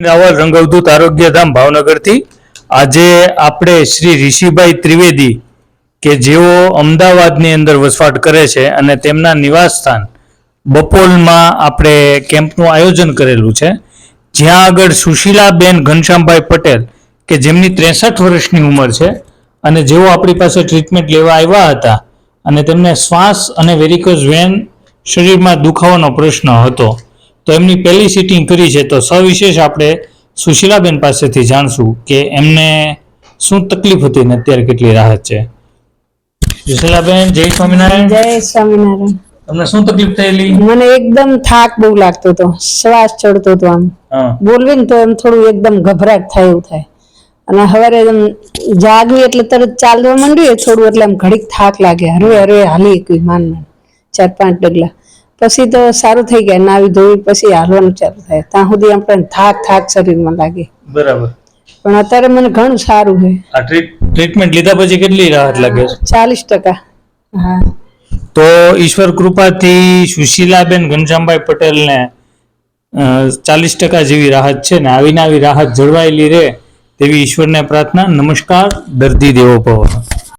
રાવલ રંગવદૂત આરોગ્યધામ ભાવનગરથી આજે આપણે શ્રી ઋષિભાઈ ત્રિવેદી કે જેઓ અમદાવાદની અંદર વસવાટ કરે છે અને તેમના નિવાસ સ્થાન બપોલમાં આપણે કેમ્પનું આયોજન કરેલું છે. જ્યાં આગળ સુશીલાબેન ઘનશ્યામભાઈ પટેલ કે જેમની ત્રેસઠ વર્ષની ઉંમર છે અને જેઓ આપણી પાસે ટ્રીટમેન્ટ લેવા આવ્યા હતા અને તેમને શ્વાસ અને વેરિકોઝ વેન શરીરમાં દુખાવાનો પ્રશ્ન હતો. તો એમની પહેલી સિટિંગ કરી છે તો સવિશેષ આપણે સુશીલાબેન પાસેથી જાણશું કે એમને શું તકલીફ હતી ને અત્યારે કેટલી રાહત છે. સુશીલાબેન જય સ્વામિનારાયણ. જય સ્વામિનારાયણ. તમને શું તકલીફ થયેલી? મને એકદમ થાક બહુ લાગતો હતો શ્વાસ ચડતો હતો આમ. બોલવી ને તો એમ થોડું એકદમ ગભરાટ થાય એવું થાય. અને હવારે એમ જાગવી એટલે તરત ચાલવા માંડ્યું થોડું એટલે આમ ઘડીક થાક લાગે. હરવે હરવે હાલી એકવી માન માન ચાર પાંચ ડગલા. પછી તો સારું થઈ ગયા. નાવી ધોઈ પછી હાલવાનું ચાલુ થાય. ત્યાં સુધી આપણને થાક થાક શરીરમાં લાગે. બરાબર. પણ અત્યારે મને ઘણું સારું છે. આ ટ્રીટ ટ્રીટમેન્ટ લીધા પછી કેટલી રાહત લાગે? છે ચાલીસ ટકા. હા. તો ઈશ્વર કૃપાથી સુશીલાબેન ઘનશ્યામભાઈ પટેલને ચાલીસ ટકા જેવી રાહત છે ને આવીને આવી રાહત જળવાયેલી રહે તેવી ઈશ્વરને પ્રાર્થના. નમસ્કાર. દર્દી દેવો ભવ.